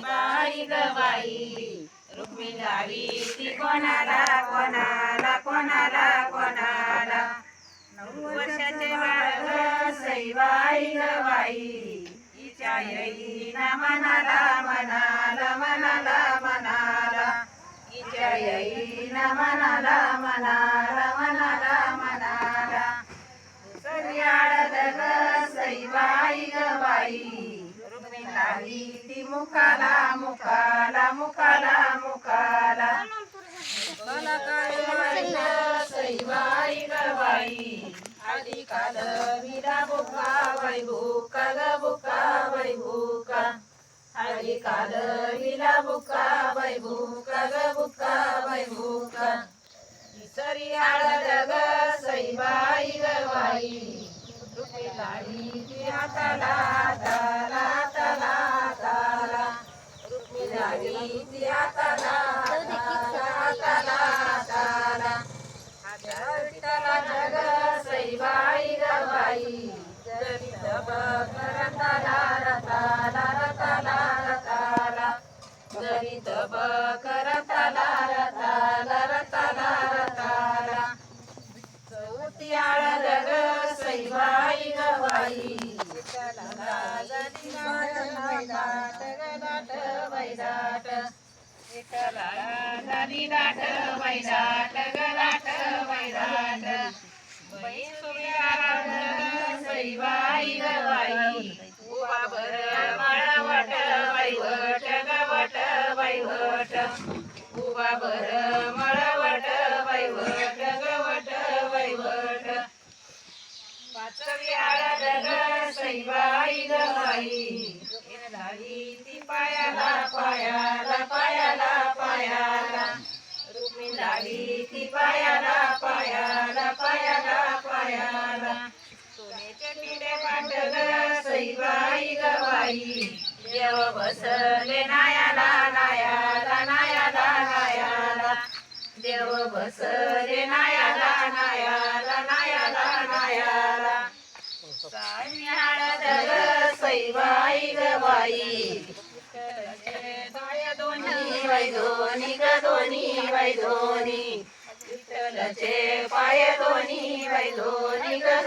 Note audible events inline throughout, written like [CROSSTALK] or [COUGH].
बाई गवाई रुक्मी गावी ती कोणाला कोणाला कोणाला कोणाला नऊ वर्षाचे बाळ सईबाई गवाई बाई. येईना मनाला मनाला मनाला मनाला हिच्या येईना मनाला मनाला मनाला मनाला सरियाळद दग सईबाई गवाई बाई रुक्मिणी लावी ती मुखाला मुखाला मुखाला मुखाला मुखाला काय वाहिलं सईबाई ग बाई. आधी काल विरा बुका बाई बुका ग बुका बाई बुका. आधी काल विरा बुका बाई बुका ग बुका बाई बुका. सरी हळद ग सईबाई ग बाई. लाडी ती हाताला हाताला हाताला रुक्मी लाडी ती हाताला हाताला हाताला हाताला हाताला विठ्ठला जग सईबाई ग बाई जरी दादी दाट बैदाट ग दाट बाई सुर्याला ग सईबाई ग उभा बर माळवट बाईवट गवट बाईवट उभा बर मळवट बाईवट गवट बाईवट पाचवी आळद ग सईबाई ग बाई झाली ती पायाला पायाला पायाला पायाला. रुक्मी झाली ती पायाला पायाला पायाला पायाला. सोन्याचे पिढे पांढर सईबाई गवाई. देव बसले नायाला नायाला नायाला नायाला. देव बसले नायाला नायाला नायाला नायाला. साई हळद ग सईबाई ग बाई दोन्ही बाई दोन्ही ग दोन्ही पाय दोन्ही बाई दोन्ही ग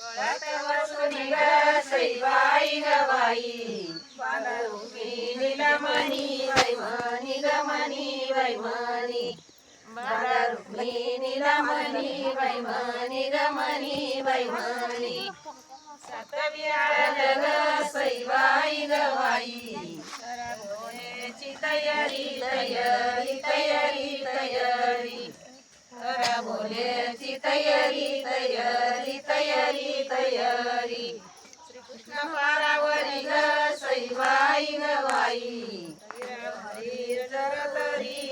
पळत वसुनी ग सईबाई ग बाई बालरुक्मी नीलमणी बाई मणी ग निगमनि मणी बालरुक्मी नीलमणी बाई मणी ग मणी तयारी तयारी तयारी। तयारी तयारी तयारी तयारी तयारी। श्रीकृष्ण पारावरी ग सईबाई ग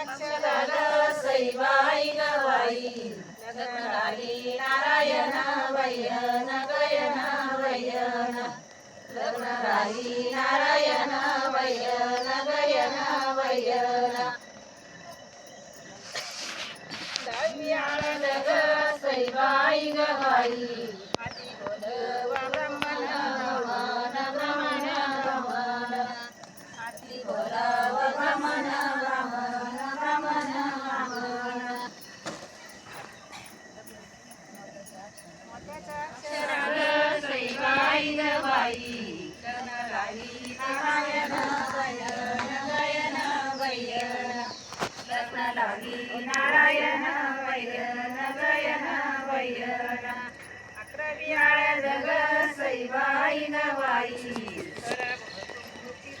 मोत्याच्या अक्षराला सईबाई लग्नाली नारायण वैयन गयन वैयन लग्नाली नारायण वैयन गयन वैयन दहावी आळद ग सईबाई सईबाई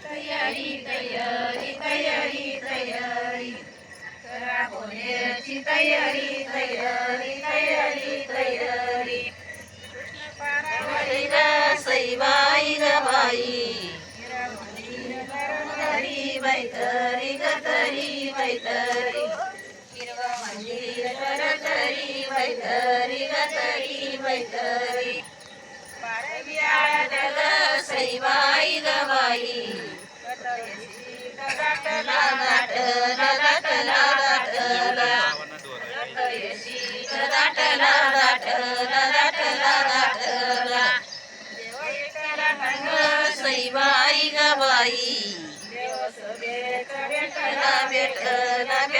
तयारी तयारी तयारी तयारी। करा पुण्याची तयारी तयारी तयारी। तयारी सईबाई तरी बैतरी गतरी बैतरी हिरवा मंदिर बैतरी गतरी बैतरी गाठला सईबाई गवाई. भेटला भेटला भेटला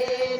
Amen.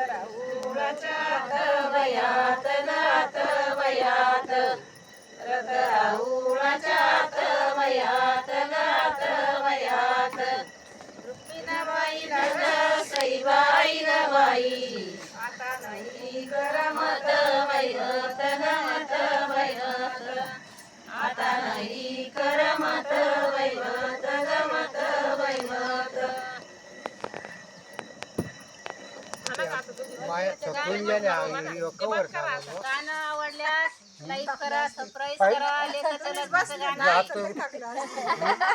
राहुळाच्या वयात गात वयात रथ वयात वयात रुक्मिणाबाई सईबाई आता नाही करमत आता नाही गाणं आवडल्यास लाईक करा सबस्क्राईब करा गाणं. जातो [LAUGHS]